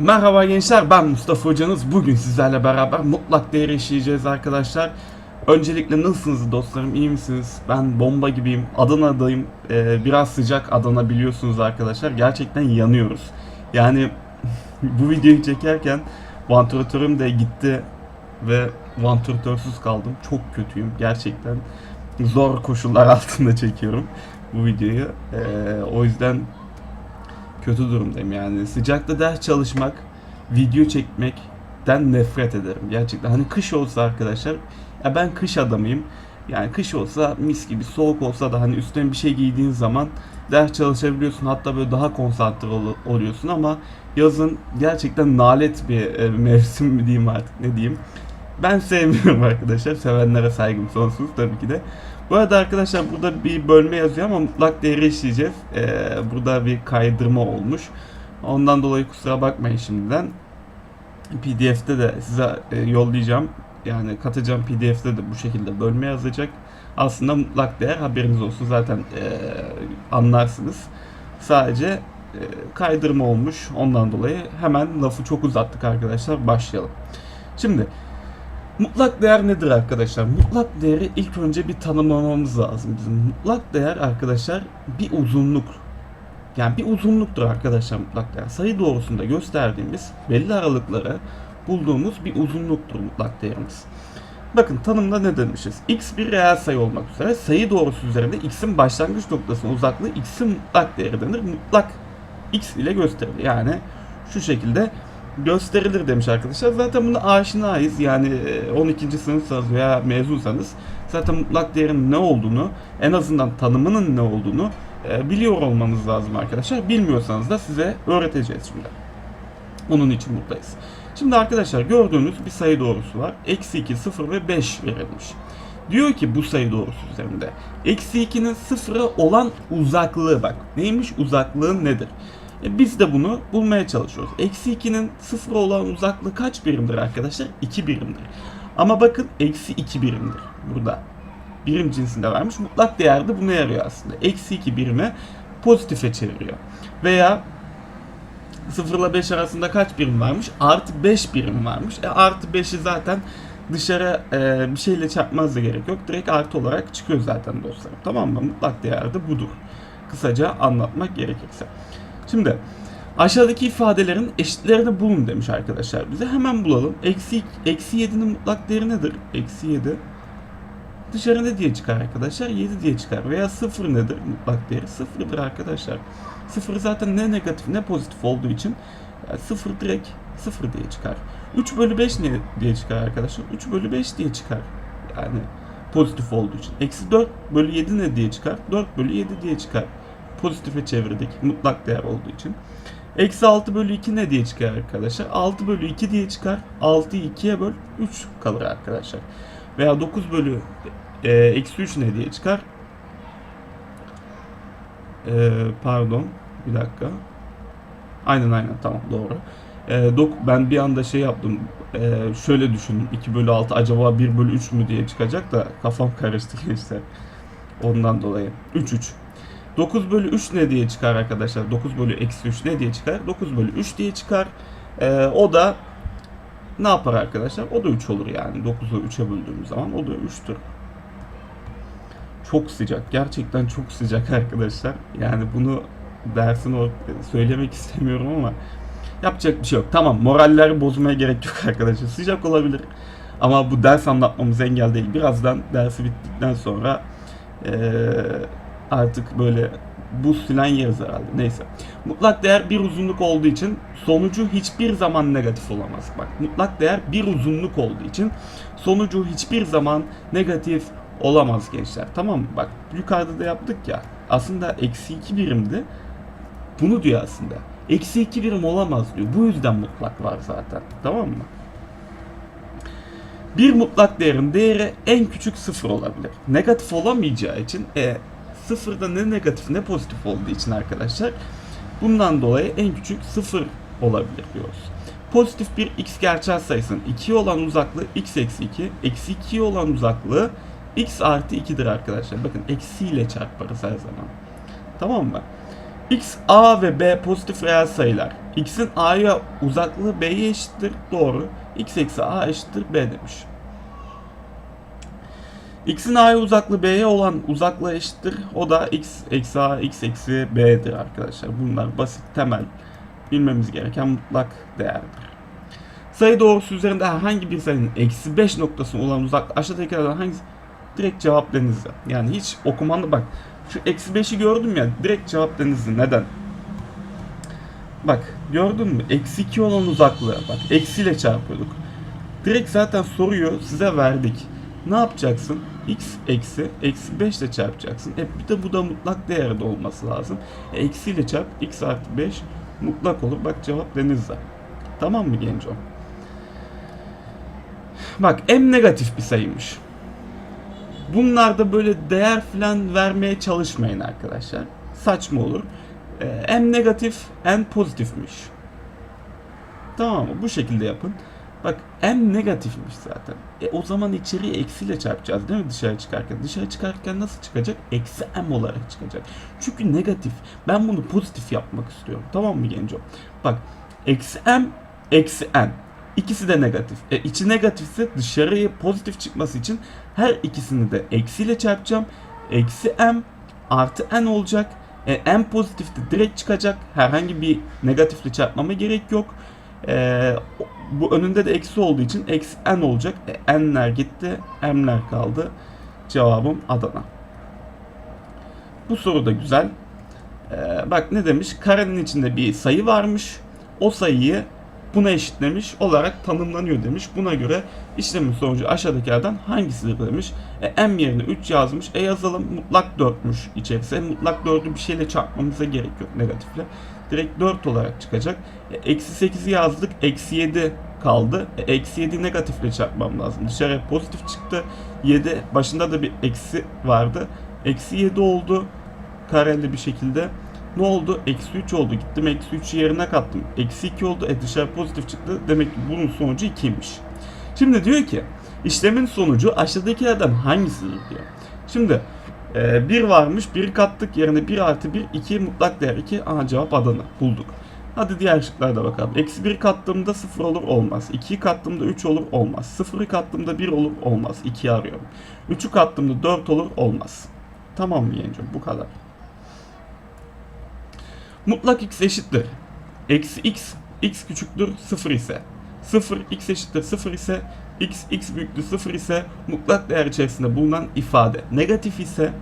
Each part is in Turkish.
Merhaba gençler ben Mustafa Hocanız. Bugün sizlerle beraber mutlak değeri işleyeceğiz arkadaşlar. Öncelikle nasılsınız dostlarım iyi misiniz? Ben bomba gibiyim. Adana'dayım. Ee, biraz sıcak Adana biliyorsunuz arkadaşlar. Gerçekten yanıyoruz. Yani bu videoyu çekerken vantilatörüm de gitti ve vantilatörsüz kaldım. Çok kötüyüm gerçekten. Zor koşullar altında çekiyorum bu videoyu. Ee, o yüzden kötü durumdayım yani. Sıcakta ders çalışmak, video çekmekten nefret ederim gerçekten. Hani kış olsa arkadaşlar, ya ben kış adamıyım. Yani kış olsa mis gibi, soğuk olsa da hani üstüne bir şey giydiğin zaman ders çalışabiliyorsun. Hatta böyle daha konsantre ol- oluyorsun ama yazın gerçekten nalet bir e, mevsim mi diyeyim artık ne diyeyim. Ben sevmiyorum arkadaşlar. Sevenlere saygım sonsuz tabii ki de. Bu arada arkadaşlar burada bir bölme yazıyor ama mutlak değeri işleyeceğiz. Ee, burada bir kaydırma olmuş. Ondan dolayı kusura bakmayın şimdiden. PDF'de de size e, yollayacağım. Yani katacağım PDF'de de bu şekilde bölme yazacak. Aslında mutlak değer haberiniz olsun zaten e, anlarsınız. Sadece e, kaydırma olmuş. Ondan dolayı hemen lafı çok uzattık arkadaşlar. Başlayalım. Şimdi Mutlak değer nedir arkadaşlar? Mutlak değeri ilk önce bir tanımlamamız lazım bizim. Mutlak değer arkadaşlar bir uzunluk. Yani bir uzunluktur arkadaşlar mutlak değer. Sayı doğrusunda gösterdiğimiz belli aralıkları bulduğumuz bir uzunluktur mutlak değerimiz. Bakın tanımda ne demişiz? X bir reel sayı olmak üzere sayı doğrusu üzerinde x'in başlangıç noktasının uzaklığı x'in mutlak değeri denir. Mutlak x ile gösterilir. Yani şu şekilde gösterilir demiş arkadaşlar. Zaten buna aşinayız. Yani e, 12. sınıfsanız veya mezunsanız zaten mutlak değerin ne olduğunu, en azından tanımının ne olduğunu e, biliyor olmanız lazım arkadaşlar. Bilmiyorsanız da size öğreteceğiz şimdi. Onun için buradayız. Şimdi arkadaşlar gördüğünüz bir sayı doğrusu var. Eksi 2, 0 ve 5 verilmiş. Diyor ki bu sayı doğrusu üzerinde. Eksi 2'nin sıfıra olan uzaklığı bak. Neymiş uzaklığı nedir? E biz de bunu bulmaya çalışıyoruz. Eksi 2'nin sıfıra olan uzaklığı kaç birimdir arkadaşlar? 2 birimdir. Ama bakın eksi 2 birimdir burada. Birim cinsinde vermiş. Mutlak değerde buna yarıyor aslında. Eksi 2 birimi pozitife çeviriyor. Veya 0 ile 5 arasında kaç birim varmış? Artı 5 birim varmış. E artı 5'i zaten dışarı e, bir şeyle çarpmaz da gerek yok. Direkt artı olarak çıkıyor zaten dostlarım. Tamam mı? Mutlak değerde budur. Kısaca anlatmak gerekirse. Şimdi aşağıdaki ifadelerin eşitlerini bulun demiş arkadaşlar bize. Hemen bulalım. Eksi, eksi 7'nin mutlak değeri nedir? Eksi 7. Dışarı ne diye çıkar arkadaşlar? 7 diye çıkar. Veya 0 nedir mutlak değeri? 0'dır arkadaşlar. 0 zaten ne negatif ne pozitif olduğu için 0 direkt 0 diye çıkar. 3 bölü 5 ne diye çıkar arkadaşlar? 3 bölü 5 diye çıkar. Yani pozitif olduğu için. Eksi 4 bölü 7 ne diye çıkar? 4 bölü 7 diye çıkar pozitife çevirdik mutlak değer olduğu için. Eksi 6 bölü 2 ne diye çıkar arkadaşlar? 6 bölü 2 diye çıkar. 6'yı 2'ye böl 3 kalır arkadaşlar. Veya 9 bölü e, eksi 3 ne diye çıkar? E, pardon bir dakika. Aynen aynen tamam doğru. E, dok, ben bir anda şey yaptım. E, şöyle düşündüm. 2 bölü 6 acaba 1 bölü 3 mü diye çıkacak da kafam karıştı gençler. Ondan dolayı. 3 3. 9 bölü 3 ne diye çıkar arkadaşlar? 9 bölü eksi 3 ne diye çıkar? 9 bölü 3 diye çıkar. Ee, o da ne yapar arkadaşlar? O da 3 olur yani. 9'u 3'e böldüğümüz zaman o da 3'tür. Çok sıcak. Gerçekten çok sıcak arkadaşlar. Yani bunu dersin o söylemek istemiyorum ama yapacak bir şey yok. Tamam moralleri bozmaya gerek yok arkadaşlar. Sıcak olabilir. Ama bu ders anlatmamız engel değil. Birazdan dersi bittikten sonra ee, artık böyle buz filan yeriz herhalde. Neyse. Mutlak değer bir uzunluk olduğu için sonucu hiçbir zaman negatif olamaz. Bak mutlak değer bir uzunluk olduğu için sonucu hiçbir zaman negatif olamaz gençler. Tamam mı? Bak yukarıda da yaptık ya. Aslında eksi 2 birimdi. Bunu diyor aslında. Eksi 2 birim olamaz diyor. Bu yüzden mutlak var zaten. Tamam mı? Bir mutlak değerin değeri en küçük sıfır olabilir. Negatif olamayacağı için e, sıfırda ne negatif ne pozitif olduğu için arkadaşlar bundan dolayı en küçük sıfır olabilir diyoruz. Pozitif bir x gerçel sayısının 2 olan uzaklığı x eksi 2, eksi 2 olan uzaklığı x artı 2'dir arkadaşlar. Bakın eksiyle çarparız her zaman. Tamam mı? x, a ve b pozitif reel sayılar X'in A'ya uzaklığı B'ye eşittir. Doğru. X eksi A eşittir B demiş. X'in A'ya uzaklığı B'ye olan uzaklığı eşittir. O da X eksi A, X eksi B'dir arkadaşlar. Bunlar basit, temel, bilmemiz gereken mutlak değerdir. Sayı doğrusu üzerinde herhangi bir sayının eksi 5 noktasına olan uzaklık aşağıdakilerden hangisi? Direkt cevap denizli. Yani hiç okumanı bak. Şu eksi 5'i gördüm ya direkt cevap denizli. Neden? Bak gördün mü? Eksi 2 olan uzaklığı. Bak eksiyle çarpıyorduk. Direkt zaten soruyu size verdik. Ne yapacaksın? x eksi eksi 5 ile çarpacaksın. E bir de bu da mutlak değerde olması lazım. E, eksiyle çarp x artı 5 mutlak olur. Bak cevap denizde. Tamam mı genco? Bak m negatif bir sayıymış. Bunlarda böyle değer falan vermeye çalışmayın arkadaşlar. Saçma olur. Ee, m negatif, n pozitifmiş. Tamam mı? Bu şekilde yapın. Bak m negatifmiş zaten. E o zaman içeriye eksiyle çarpacağız değil mi dışarı çıkarken? Dışarı çıkarken nasıl çıkacak? Eksi m olarak çıkacak. Çünkü negatif. Ben bunu pozitif yapmak istiyorum. Tamam mı genco? Bak eksi m, eksi n. İkisi de negatif. E içi negatifse dışarıya pozitif çıkması için her ikisini de eksiyle çarpacağım. Eksi m artı n olacak. E, n pozitif de direkt çıkacak. Herhangi bir negatifle çarpmama gerek yok. E, bu önünde de eksi olduğu için eksi n olacak. E, n'ler gitti. m'ler kaldı. Cevabım Adana. Bu soru da güzel. E, bak ne demiş? Karenin içinde bir sayı varmış. O sayıyı buna eşitlemiş olarak tanımlanıyor demiş. Buna göre işlemin sonucu aşağıdakilerden hangisidir demiş. E, m yerine 3 yazmış. E yazalım mutlak 4'müş içerisi. E, mutlak 4'ü bir şeyle çarpmamıza gerek yok negatifle. Direkt 4 olarak çıkacak. E, eksi 8'i yazdık. Eksi 7 kaldı. E, eksi 7 negatifle çarpmam lazım. Dışarıya pozitif çıktı. 7 başında da bir eksi vardı. Eksi 7 oldu. Kareli bir şekilde. Ne oldu? Eksi 3 oldu. Gittim eksi 3'ü yerine kattım. Eksi 2 oldu. E dışarı pozitif çıktı. Demek ki bunun sonucu 2'ymiş. Şimdi diyor ki işlemin sonucu aşağıdakilerden hangisidir diyor. Şimdi e, 1 varmış. 1 kattık yerine 1 artı 1 2 mutlak değer 2. Aha cevap Adana. Bulduk. Hadi diğer şıklara da bakalım. Eksi 1 kattığımda 0 olur olmaz. 2'yi kattığımda 3 olur olmaz. 0'ı kattığımda 1 olur olmaz. 2'yi arıyorum. 3'ü kattığımda 4 olur olmaz. Tamam mı yeğencim? Bu kadar. Mutlak x eşittir. Eksi x, x küçüktür 0 ise. 0 x eşittir 0 ise x, x büyüktür 0 ise mutlak değer içerisinde bulunan ifade negatif ise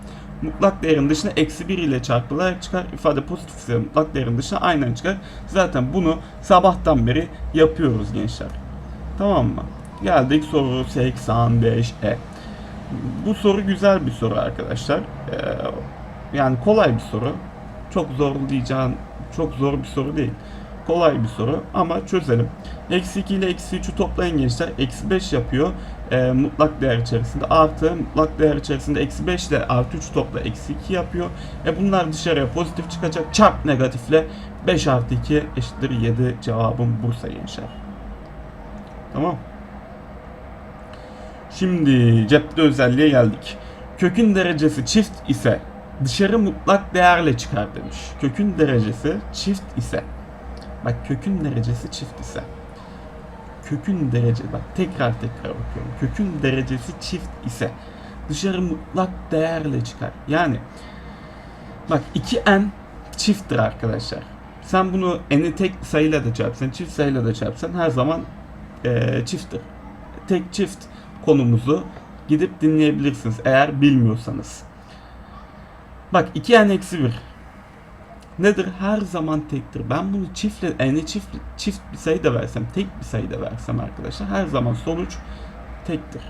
mutlak değerin dışına eksi 1 ile çarpılarak çıkar. İfade pozitif ise mutlak değerin dışına aynen çıkar. Zaten bunu sabahtan beri yapıyoruz gençler. Tamam mı? Geldik soru 85'e. Bu soru güzel bir soru arkadaşlar. Ee, yani kolay bir soru. Çok zor diyeceğim, çok zor bir soru değil. Kolay bir soru ama çözelim. Eksi 2 ile eksi 3'ü toplayın gençler. Eksi 5 yapıyor e, mutlak değer içerisinde. Artı mutlak değer içerisinde eksi 5 ile artı 3 topla eksi 2 yapıyor. E bunlar dışarıya pozitif çıkacak. Çarp negatifle 5 artı 2 eşittir 7 cevabım Bursa gençler. Tamam. Şimdi cepte özelliğe geldik. Kökün derecesi çift ise dışarı mutlak değerle çıkar demiş. Kökün derecesi çift ise bak kökün derecesi çift ise kökün derece bak tekrar tekrar okuyorum. Kökün derecesi çift ise dışarı mutlak değerle çıkar. Yani bak 2n çifttir arkadaşlar. Sen bunu n'i tek sayıyla da çarpsan, çift sayıyla da çarpsan her zaman e, çifttir. Tek çift konumuzu gidip dinleyebilirsiniz eğer bilmiyorsanız. Bak 2n eksi 1 nedir? Her zaman tektir. Ben bunu çiftle, yani çift, çift bir sayı da versem, tek bir sayı da versem arkadaşlar her zaman sonuç tektir.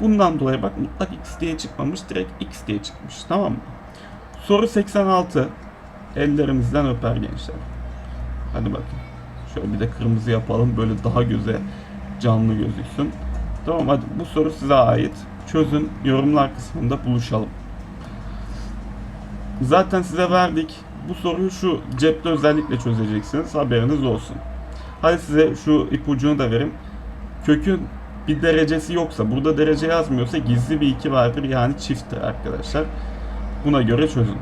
Bundan dolayı bak mutlak x diye çıkmamış, direkt x diye çıkmış. Tamam mı? Soru 86. Ellerimizden öper gençler. Hadi bakın. Şöyle bir de kırmızı yapalım. Böyle daha göze canlı gözüksün. Tamam hadi bu soru size ait. Çözün. Yorumlar kısmında buluşalım. Zaten size verdik. Bu soruyu şu cepte özellikle çözeceksiniz. Haberiniz olsun. Hadi size şu ipucunu da vereyim. Kökün bir derecesi yoksa, burada derece yazmıyorsa gizli bir iki vardır. Yani çifttir arkadaşlar. Buna göre çözün.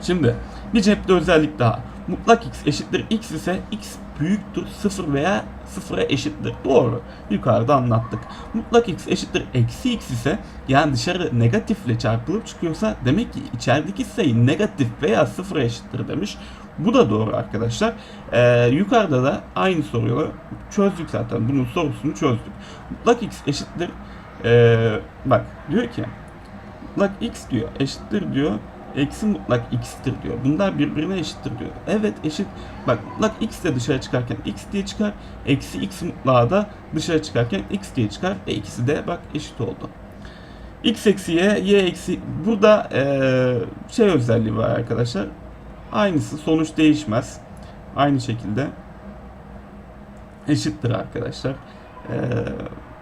Şimdi bir cepte özellik daha. Mutlak x eşittir x ise x büyüktür 0 veya 0'a eşittir. Doğru. Yukarıda anlattık. Mutlak x eşittir eksi x ise yani dışarı negatifle çarpılıp çıkıyorsa demek ki içerideki sayı negatif veya 0'a eşittir demiş. Bu da doğru arkadaşlar. Ee, yukarıda da aynı soruyu çözdük zaten. Bunun sorusunu çözdük. Mutlak x eşittir ee, bak diyor ki mutlak x diyor eşittir diyor eksi mutlak x'tir diyor. Bunlar birbirine eşittir diyor. Evet eşit. Bak mutlak x de dışarı çıkarken x diye çıkar. Eksi x mutlağı da dışarı çıkarken x diye çıkar. E ikisi de bak eşit oldu. x eksi y, y eksi... Burada eee, şey özelliği var arkadaşlar. Aynısı sonuç değişmez. Aynı şekilde eşittir arkadaşlar. Eee,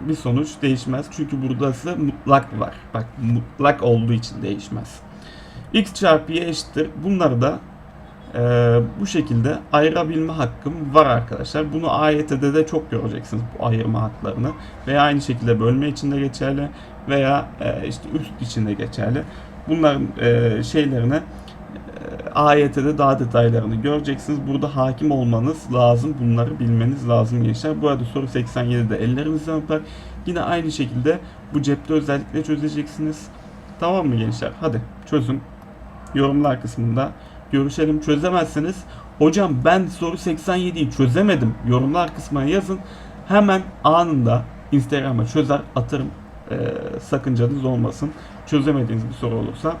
bir sonuç değişmez. Çünkü buradası mutlak var. Bak mutlak olduğu için değişmez x çarpı y eşittir. Bunları da e, bu şekilde ayırabilme hakkım var arkadaşlar. Bunu AYT'de de çok göreceksiniz bu ayırma haklarını. Veya aynı şekilde bölme için de geçerli veya e, işte üst için de geçerli. Bunların e, şeylerine e, AYT'de daha detaylarını göreceksiniz. Burada hakim olmanız lazım. Bunları bilmeniz lazım gençler. Bu arada soru 87'de ellerinizden öper. Yine aynı şekilde bu cepte özellikle çözeceksiniz. Tamam mı gençler? Hadi çözün yorumlar kısmında görüşelim. Çözemezseniz hocam ben soru 87'yi çözemedim yorumlar kısmına yazın. Hemen anında Instagram'a çözer atarım. Ee, sakıncanız olmasın. Çözemediğiniz bir soru olursa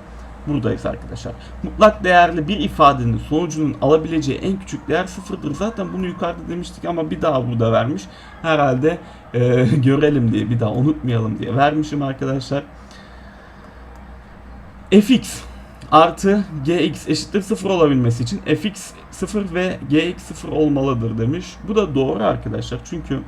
buradayız arkadaşlar. Mutlak değerli bir ifadenin sonucunun alabileceği en küçük değer sıfırdır. Zaten bunu yukarıda demiştik ama bir daha burada vermiş. Herhalde e, görelim diye bir daha unutmayalım diye vermişim arkadaşlar. fx artı gx eşittir 0 olabilmesi için fx 0 ve gx 0 olmalıdır demiş. Bu da doğru arkadaşlar. Çünkü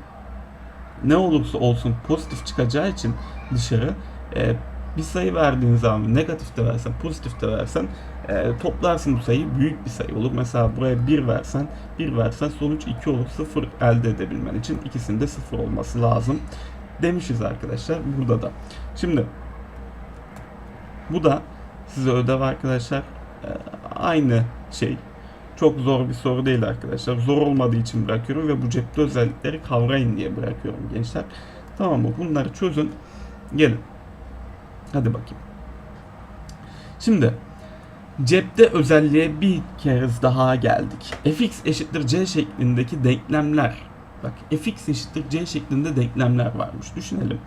ne olursa olsun pozitif çıkacağı için dışarı e, bir sayı verdiğin zaman negatif de versen pozitif de versen e, toplarsın bu sayı büyük bir sayı olur. Mesela buraya 1 versen 1 versen sonuç 2 olur. 0 elde edebilmen için ikisinde 0 olması lazım demişiz arkadaşlar burada da. Şimdi bu da size ödev arkadaşlar. Ee, aynı şey. Çok zor bir soru değil arkadaşlar. Zor olmadığı için bırakıyorum ve bu cepte özellikleri kavrayın diye bırakıyorum gençler. Tamam mı? Bunları çözün. Gelin. Hadi bakayım. Şimdi cepte özelliğe bir kez daha geldik. fx eşittir c şeklindeki denklemler. Bak fx eşittir c şeklinde denklemler varmış. Düşünelim.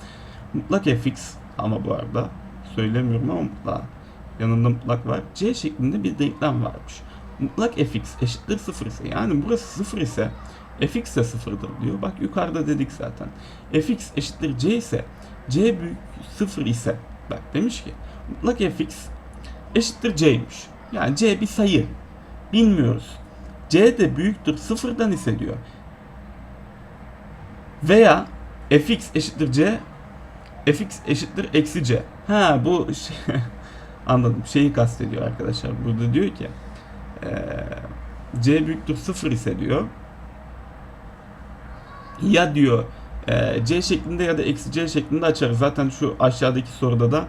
Mutlak fx ama bu arada söylemiyorum ama mutlak yanında mutlak var. C şeklinde bir denklem varmış. Mutlak fx eşittir 0 ise yani burası 0 ise fx de 0'dır diyor. Bak yukarıda dedik zaten. fx eşittir c ise c büyük 0 ise bak demiş ki mutlak fx eşittir c'ymiş. Yani c bir sayı. Bilmiyoruz. c de büyüktür 0'dan ise diyor. Veya fx eşittir c fx eşittir eksi c. Ha bu şey Anladım. Şeyi kastediyor arkadaşlar. Burada diyor ki e, C büyüktür 0 ise diyor ya diyor e, C şeklinde ya da eksi C şeklinde açarız. Zaten şu aşağıdaki soruda da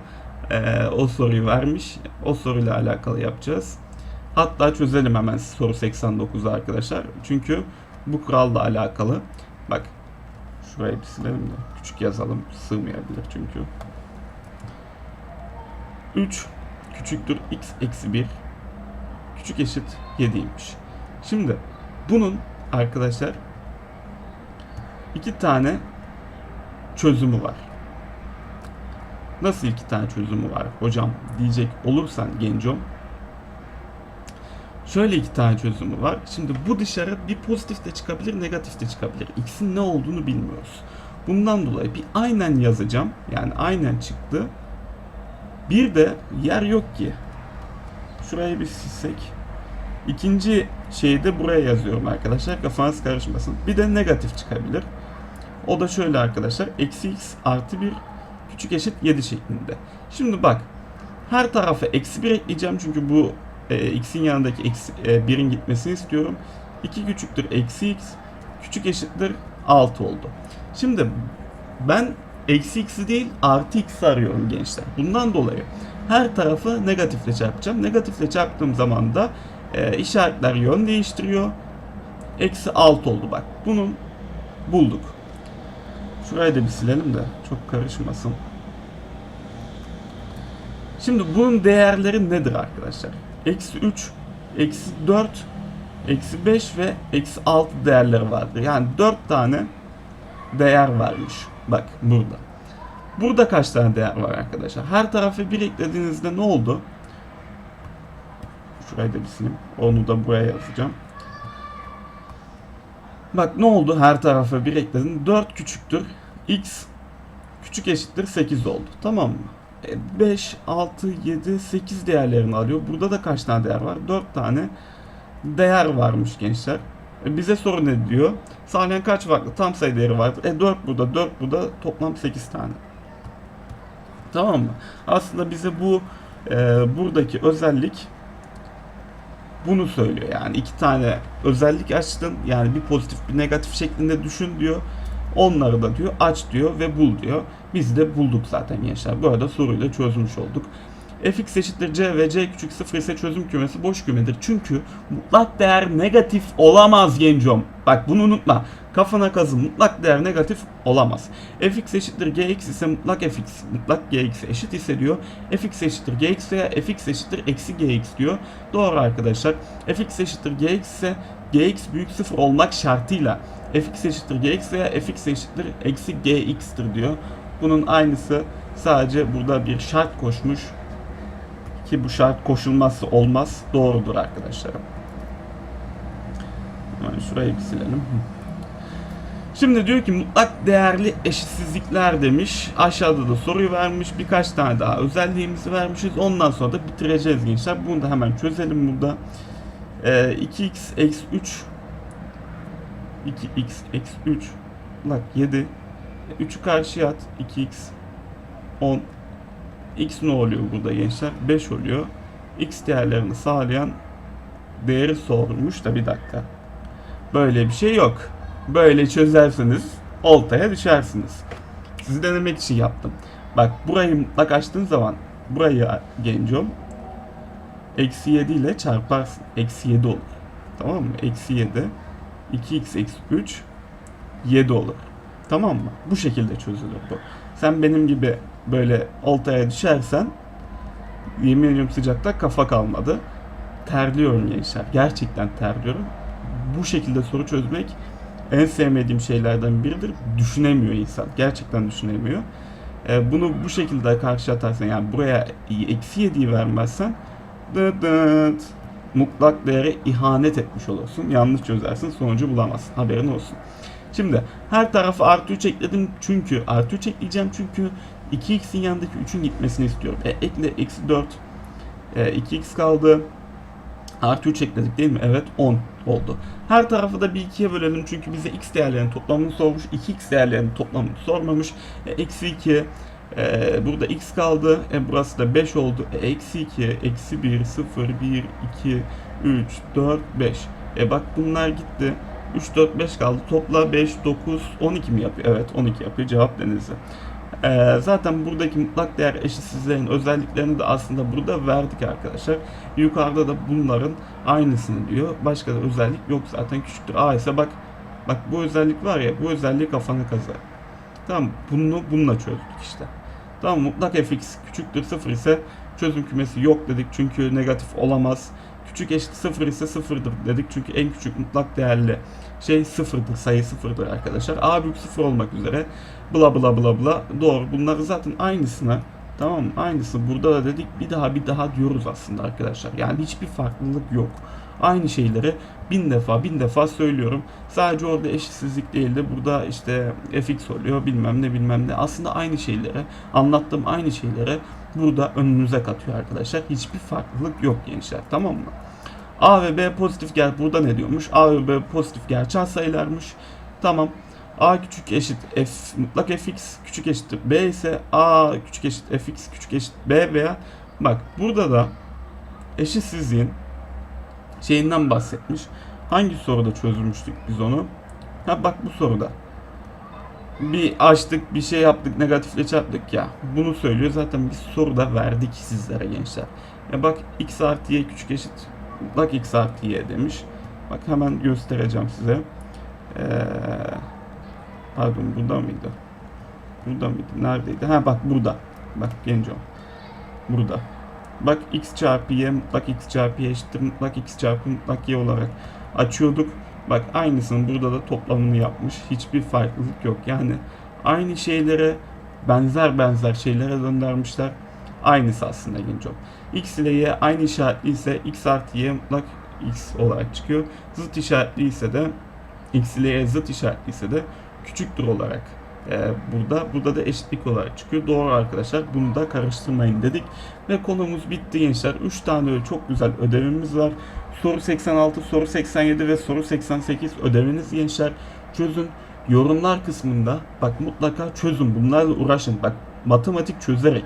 e, o soruyu vermiş. O soruyla alakalı yapacağız. Hatta çözelim hemen soru 89'u arkadaşlar. Çünkü bu kuralla alakalı. Bak şurayı bir silelim de küçük yazalım. Sığmayabilir çünkü. 3 küçüktür x eksi 1 küçük eşit 7'ymiş. Şimdi bunun arkadaşlar iki tane çözümü var. Nasıl iki tane çözümü var hocam diyecek olursan gencom. Şöyle iki tane çözümü var. Şimdi bu dışarı bir pozitif de çıkabilir, negatif de çıkabilir. X'in ne olduğunu bilmiyoruz. Bundan dolayı bir aynen yazacağım. Yani aynen çıktı. Bir de yer yok ki. Şurayı bir silsek. İkinci şeyi de buraya yazıyorum arkadaşlar. Kafanız karışmasın. Bir de negatif çıkabilir. O da şöyle arkadaşlar. Eksi x artı 1 küçük eşit 7 şeklinde. Şimdi bak. Her tarafa eksi 1 ekleyeceğim. Çünkü bu e, x'in yanındaki eksi, e, 1'in gitmesini istiyorum. 2 küçüktür eksi x. Küçük eşittir 6 oldu. Şimdi ben eksi x'i değil artı x'i arıyorum gençler. Bundan dolayı her tarafı negatifle çarpacağım. Negatifle çarptığım zaman da e, işaretler yön değiştiriyor. Eksi 6 oldu bak. Bunun bulduk. Şurayı da bir silelim de çok karışmasın. Şimdi bunun değerleri nedir arkadaşlar? Eksi 3, eksi 4, eksi 5 ve eksi 6 değerleri vardır. Yani 4 tane değer varmış. Bak burada. Burada kaç tane değer var arkadaşlar? Her tarafı bir eklediğinizde ne oldu? Şurayı da bir sileyim. Onu da buraya yazacağım. Bak ne oldu? Her tarafa bir ekledin. 4 küçüktür. X küçük eşittir 8 oldu. Tamam mı? E, 5, 6, 7, 8 değerlerini alıyor. Burada da kaç tane değer var? 4 tane değer varmış gençler. E, bize soru ne diyor? Sağlayan kaç farklı tam sayı değeri vardır? E 4 burada, 4 burada toplam 8 tane. Tamam mı? Aslında bize bu e, buradaki özellik bunu söylüyor. Yani iki tane özellik açtın. Yani bir pozitif bir negatif şeklinde düşün diyor. Onları da diyor aç diyor ve bul diyor. Biz de bulduk zaten gençler. Bu arada soruyu da çözmüş olduk. Fx eşittir c ve c küçük 0 ise çözüm kümesi boş kümedir. Çünkü mutlak değer negatif olamaz gencom. Bak bunu unutma. Kafana kazı mutlak değer negatif olamaz. fx eşittir gx ise mutlak fx mutlak gx eşit ise diyor. fx eşittir gx veya fx eşittir eksi gx diyor. Doğru arkadaşlar. fx eşittir gx ise gx büyük 0 olmak şartıyla fx eşittir gx veya fx eşittir eksi gx'tir diyor. Bunun aynısı sadece burada bir şart koşmuş ki bu şart koşulmazsa olmaz. Doğrudur arkadaşlarım. Yani şurayı bir silelim. Şimdi diyor ki mutlak değerli eşitsizlikler demiş. Aşağıda da soruyu vermiş. Birkaç tane daha özelliğimizi vermişiz. Ondan sonra da bitireceğiz gençler. Bunu da hemen çözelim burada. Ee, 2x eksi 3 2x eksi 3 bak 7 3'ü karşıya at 2x 10 x ne oluyor burada gençler? 5 oluyor. X değerlerini sağlayan değeri sormuş da bir dakika. Böyle bir şey yok. Böyle çözerseniz oltaya düşersiniz. Sizi denemek için yaptım. Bak burayı mutlak açtığın zaman burayı gencom eksi 7 ile çarparsın. Eksi 7 olur. Tamam mı? Eksi 7 2x eksi 3 7 olur. Tamam mı? Bu şekilde çözülür bu. Sen benim gibi böyle oltaya düşersen yemin ediyorum sıcakta kafa kalmadı. Terliyorum gençler. Gerçekten terliyorum. Bu şekilde soru çözmek en sevmediğim şeylerden biridir. Düşünemiyor insan. Gerçekten düşünemiyor. Ee, bunu bu şekilde karşı atarsan yani buraya eksi 7'yi vermezsen dıt dıt mutlak değere ihanet etmiş olursun. Yanlış çözersin sonucu bulamazsın. Haberin olsun. Şimdi her tarafı artı 3 ekledim çünkü artı 3 ekleyeceğim çünkü 2x'in yanındaki 3'ün gitmesini istiyorum. E, ekle eksi 4 e, 2x kaldı. Artı 3 ekledik değil mi? Evet 10 oldu. Her tarafı da bir ikiye bölelim çünkü bize x değerlerinin toplamını sormuş. 2x değerlerinin toplamını sormamış. E, eksi 2 ee, burada x kaldı. E, burası da 5 oldu. E, eksi 2, eksi 1, 0, 1, 2, 3, 4, 5. E bak bunlar gitti. 3, 4, 5 kaldı. Topla 5, 9, 12 mi yapıyor? Evet 12 yapıyor. Cevap Denizli. Ee, zaten buradaki mutlak değer eşitsizlerin özelliklerini de aslında burada verdik arkadaşlar. Yukarıda da bunların aynısını diyor. Başka da özellik yok zaten küçüktür. A ise bak bak bu özellik var ya bu özelliği kafana kazar. Tamam bunu bununla çözdük işte. Tamam mutlak fx küçüktür 0 ise çözüm kümesi yok dedik çünkü negatif olamaz. Küçük eşit 0 ise 0'dır dedik çünkü en küçük mutlak değerli şey 0'dır sayı 0'dır arkadaşlar. A büyük 0 olmak üzere bla bla bla bla doğru bunları zaten aynısına tamam mı? Aynısı burada da dedik bir daha bir daha diyoruz aslında arkadaşlar. Yani hiçbir farklılık yok. Aynı şeyleri bin defa bin defa söylüyorum. Sadece orada eşitsizlik değil de burada işte fx oluyor bilmem ne bilmem ne. Aslında aynı şeyleri anlattığım aynı şeyleri burada önünüze katıyor arkadaşlar. Hiçbir farklılık yok gençler tamam mı? A ve B pozitif gel burada ne diyormuş? A ve B pozitif gerçel sayılarmış. Tamam. A küçük eşit f mutlak fx küçük eşit b ise a küçük eşit fx küçük eşit b veya bak burada da eşitsizliğin şeyinden bahsetmiş. Hangi soruda çözmüştük biz onu? Ha bak bu soruda. Bir açtık, bir şey yaptık, negatifle çarptık ya. Bunu söylüyor. Zaten biz soruda verdik sizlere gençler. Ya bak x artı y küçük eşit mutlak x artı y demiş. Bak hemen göstereceğim size. Ee, pardon burada mıydı? Burada mıydı? Neredeydi? Ha bak burada. Bak Genco. Burada. Bak x çarpı y mutlak x çarpı y eşittir mutlak x çarpı mutlak y olarak açıyorduk. Bak aynısını burada da toplamını yapmış. Hiçbir farklılık yok. Yani aynı şeylere benzer benzer şeylere döndürmüşler. Aynısı aslında Genco. x ile y aynı işaretli ise x artı y mutlak x olarak çıkıyor. Zıt işaretli ise de x ile y zıt işaretli ise de küçüktür olarak burada. Burada da eşitlik olarak çıkıyor. Doğru arkadaşlar. Bunu da karıştırmayın dedik. Ve konumuz bitti gençler. 3 tane çok güzel ödevimiz var. Soru 86, soru 87 ve soru 88 ödeviniz gençler. Çözün. Yorumlar kısmında bak mutlaka çözün. Bunlarla uğraşın. Bak matematik çözerek,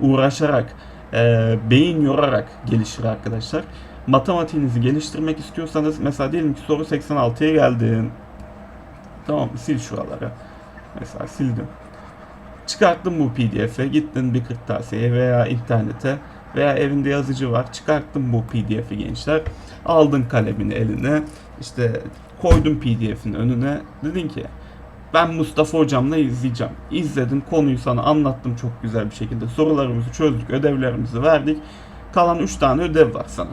uğraşarak, e, beyin yorarak gelişir arkadaşlar. Matematiğinizi geliştirmek istiyorsanız mesela diyelim ki soru 86'ya geldin. Tamam sil şuraları. Mesela sildim. Çıkarttın bu pdf'e gittin bir kırtasiyeye veya internete veya evinde yazıcı var çıkarttın bu pdf'i gençler aldın kalemini eline işte koydun pdf'in önüne dedin ki ben Mustafa hocamla izleyeceğim. İzledin konuyu sana anlattım çok güzel bir şekilde sorularımızı çözdük ödevlerimizi verdik kalan 3 tane ödev var sana.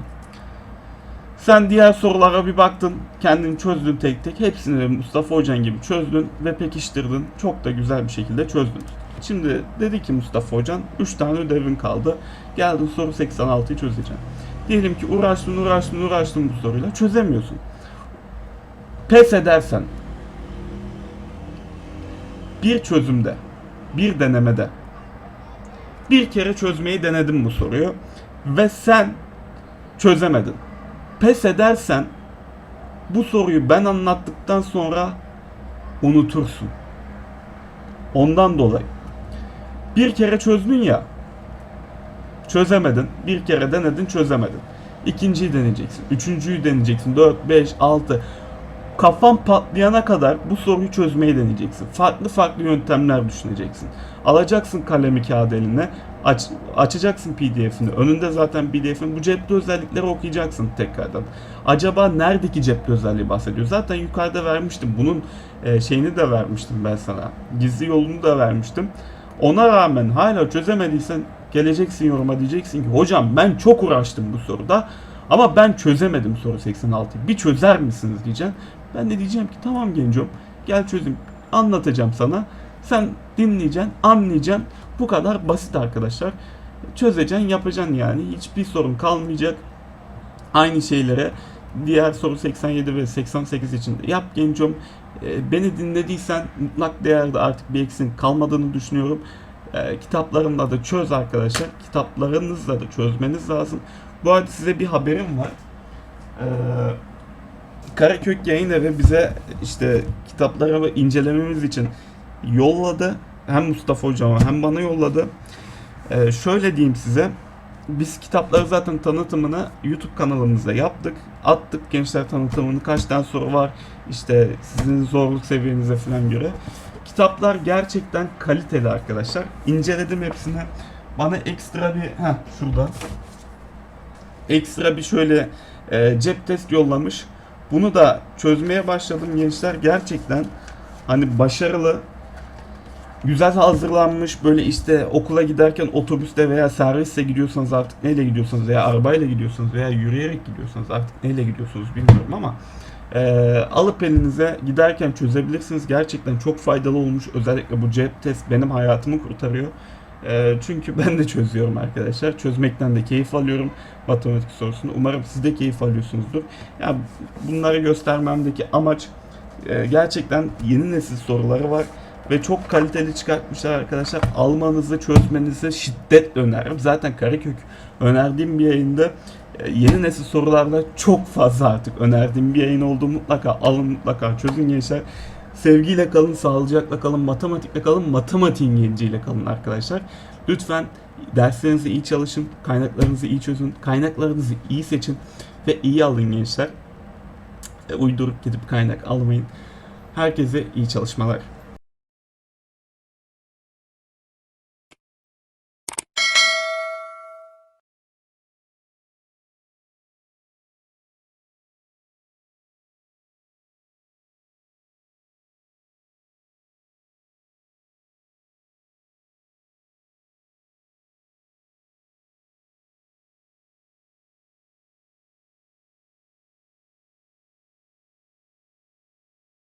Sen diğer sorulara bir baktın, kendini çözdün tek tek. Hepsini de Mustafa Hocan gibi çözdün ve pekiştirdin. Çok da güzel bir şekilde çözdün. Şimdi dedi ki Mustafa Hocan 3 tane ödevin kaldı. Geldin soru 86'yı çözeceğim. Diyelim ki uğraştın uğraştın uğraştın bu soruyla çözemiyorsun. Pes edersen bir çözümde, bir denemede bir kere çözmeyi denedim bu soruyu ve sen çözemedin pes edersen bu soruyu ben anlattıktan sonra unutursun. Ondan dolayı bir kere çözdün ya çözemedin. Bir kere denedin çözemedin. İkinciyi deneyeceksin. Üçüncüyü deneyeceksin. 4, 5, 6 kafan patlayana kadar bu soruyu çözmeyi deneyeceksin. Farklı farklı yöntemler düşüneceksin. Alacaksın kalemi kağıt eline, aç, açacaksın pdf'ini. Önünde zaten pdf'in bu cepli özellikleri okuyacaksın tekrardan. Acaba neredeki cepli özelliği bahsediyor? Zaten yukarıda vermiştim. Bunun e, şeyini de vermiştim ben sana. Gizli yolunu da vermiştim. Ona rağmen hala çözemediysen geleceksin yoruma diyeceksin ki hocam ben çok uğraştım bu soruda ama ben çözemedim soru 86'yı. Bir çözer misiniz diyeceksin. Ben de diyeceğim ki tamam gencim gel çözüm anlatacağım sana. Sen dinleyeceksin, anlayacaksın. Bu kadar basit arkadaşlar. Çözeceksin, yapacaksın yani. Hiçbir sorun kalmayacak. Aynı şeylere diğer soru 87 ve 88 için de yap gencim. Ee, beni dinlediysen mutlak değerde artık bir eksin kalmadığını düşünüyorum. Ee, kitaplarımla da çöz arkadaşlar. Kitaplarınızla da çözmeniz lazım. Bu arada size bir haberim var. Ee, Karakök Yayın Evi bize işte kitapları incelememiz için yolladı. Hem Mustafa hocama hem bana yolladı. Ee, şöyle diyeyim size. Biz kitapları zaten tanıtımını YouTube kanalımızda yaptık. Attık gençler tanıtımını. Kaç tane soru var işte sizin zorluk seviyenize falan göre. Kitaplar gerçekten kaliteli arkadaşlar. İnceledim hepsini. Bana ekstra bir... Heh şurada. Ekstra bir şöyle e, cep test yollamış. Bunu da çözmeye başladım gençler. Gerçekten hani başarılı güzel hazırlanmış böyle işte okula giderken otobüste veya serviste gidiyorsanız artık neyle gidiyorsanız veya arabayla gidiyorsanız veya yürüyerek gidiyorsanız artık neyle gidiyorsunuz bilmiyorum ama e, alıp elinize giderken çözebilirsiniz. Gerçekten çok faydalı olmuş. Özellikle bu cep test benim hayatımı kurtarıyor. E, çünkü ben de çözüyorum arkadaşlar. Çözmekten de keyif alıyorum matematik sorusunu. Umarım siz de keyif alıyorsunuzdur. Ya bunları göstermemdeki amaç e, gerçekten yeni nesil soruları var ve çok kaliteli çıkartmışlar arkadaşlar. Almanızı, çözmenizi şiddetle öneririm. Zaten Karakök önerdiğim bir yayında e, yeni nesil sorularda çok fazla artık önerdiğim bir yayın olduğu mutlaka alın mutlaka çözün gençler. Sevgiyle kalın, sağlıcakla kalın, matematikle kalın, matematiğin genciyle kalın arkadaşlar. Lütfen derslerinizi iyi çalışın, kaynaklarınızı iyi çözün, kaynaklarınızı iyi seçin ve iyi alın gençler. E, uydurup gidip kaynak almayın. Herkese iyi çalışmalar.